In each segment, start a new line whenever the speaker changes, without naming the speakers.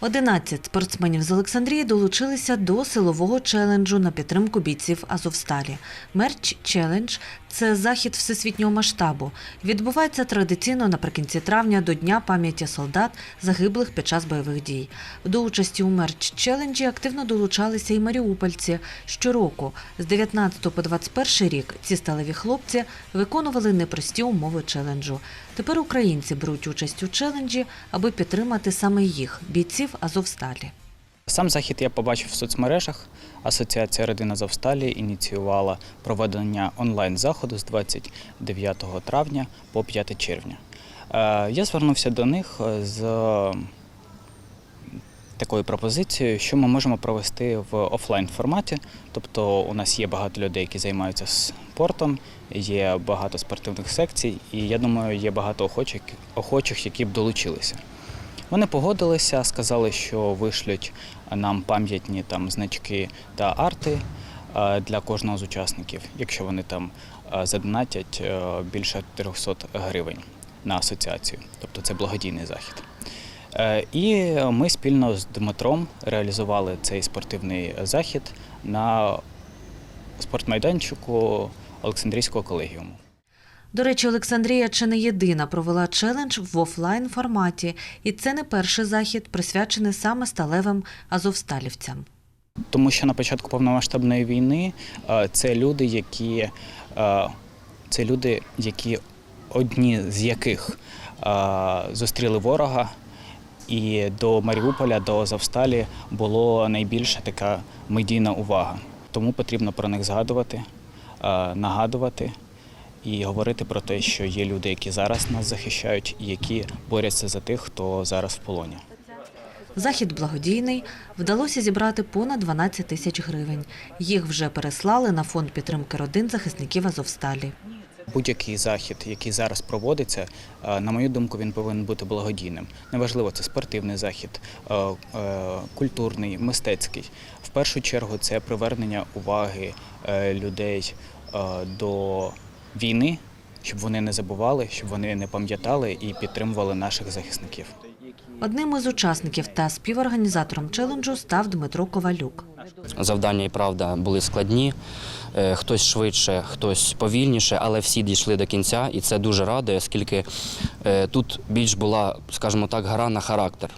11 спортсменів з Олександрії долучилися до силового челенджу на підтримку бійців Азовсталі. Мерч челендж це захід всесвітнього масштабу. Відбувається традиційно наприкінці травня до Дня пам'яті солдат, загиблих під час бойових дій. До участі у мерч челенджі активно долучалися і маріупольці. Щороку з 19 по 21 рік ці сталеві хлопці виконували непрості умови челенджу. Тепер українці беруть участь у челенджі, аби підтримати саме їх бійців Азовсталі.
Сам захід я побачив в соцмережах. Асоціація Родина Завсталі ініціювала проведення онлайн-заходу з 29 травня по 5 червня. Е, Я звернувся до них з такою пропозицією, що ми можемо провести в офлайн форматі. Тобто у нас є багато людей, які займаються спортом, є багато спортивних секцій, і я думаю, є багато охочих, охочих які б долучилися. Вони погодилися, сказали, що вишлють нам пам'ятні там значки та арти е, для кожного з учасників, якщо вони там е, задонатять е, більше 300 гривень на асоціацію. Тобто це благодійний захід. І ми спільно з Дмитром реалізували цей спортивний захід на спортмайданчику Олександрійського колегіуму.
До речі, Олександрія чи не єдина провела челендж в офлайн форматі, і це не перший захід, присвячений саме сталевим азовсталівцям.
Тому що на початку повномасштабної війни це люди, які це люди, які одні з яких зустріли ворога, і до Маріуполя, до Азовсталі було найбільша така медійна увага. Тому потрібно про них згадувати, нагадувати і говорити про те, що є люди, які зараз нас захищають, і які борються за тих, хто зараз в полоні.
Захід благодійний. Вдалося зібрати понад 12 тисяч гривень. Їх вже переслали на фонд підтримки родин захисників Азовсталі.
Будь-який захід, який зараз проводиться, е, на мою думку, він повинен бути благодійним. Неважливо, це спортивний захід, е, е, культурний, мистецький. В першу чергу це привернення уваги людей до війни, щоб вони не забували, щоб вони не пам'ятали і підтримували наших захисників.
Одним із учасників та співорганізатором челенджу став Дмитро Ковалюк.
Завдання і правда були складні. Е, Хтось швидше, хтось повільніше, але всі дійшли до кінця, і це дуже радує, оскільки е, тут більш була, скажімо так, гра на характер.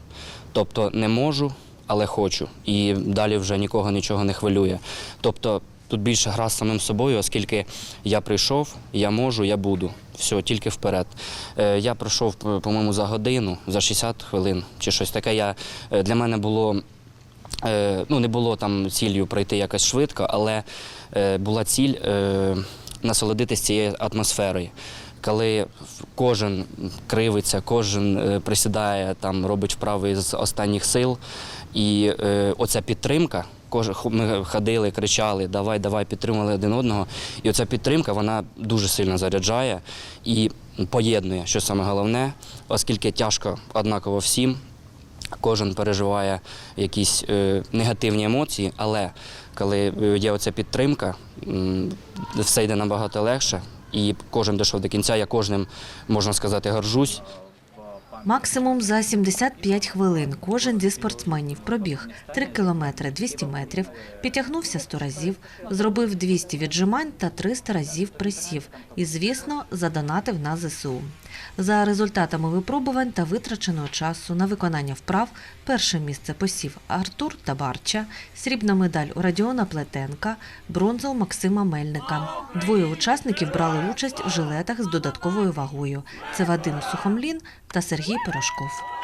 Тобто не можу, але хочу. І далі вже нікого нічого не хвилює. Тобто тут більше гра з самим собою, оскільки я прийшов, я можу, я буду. Все, тільки вперед. Е, Я пройшов, по- по-моєму, за годину, за 60 хвилин чи щось таке. Я, е, для мене було Е, ну, не було там ціллю пройти якось швидко, але була ціль насолодитися цією атмосферою. Коли кожен кривиться, кожен присідає, там, робить вправи з останніх сил. І оця підтримка, ми ходили, кричали, давай, давай, підтримували один одного. І оця підтримка вона дуже сильно заряджає і поєднує, що саме головне, оскільки тяжко однаково всім, Кожен переживає якісь е, негативні емоції, але коли е, є оця підтримка, все йде набагато легше, і кожен дійшов до кінця. Я кожним, можна сказати, горжусь.
Максимум за 75 хвилин кожен зі спортсменів пробіг 3 кілометри 200 метрів, підтягнувся 100 разів, зробив 200 віджимань та 300 разів присів і, звісно, задонатив на ЗСУ. За результатами випробувань та витраченого часу на виконання вправ перше місце посів Артур Табарча, срібна медаль у Радіона Плетенка, бронза у Максима Мельника. Двоє учасників брали участь в жилетах з додатковою вагою. Це Вадим Сухомлін та Сергій Пирожков.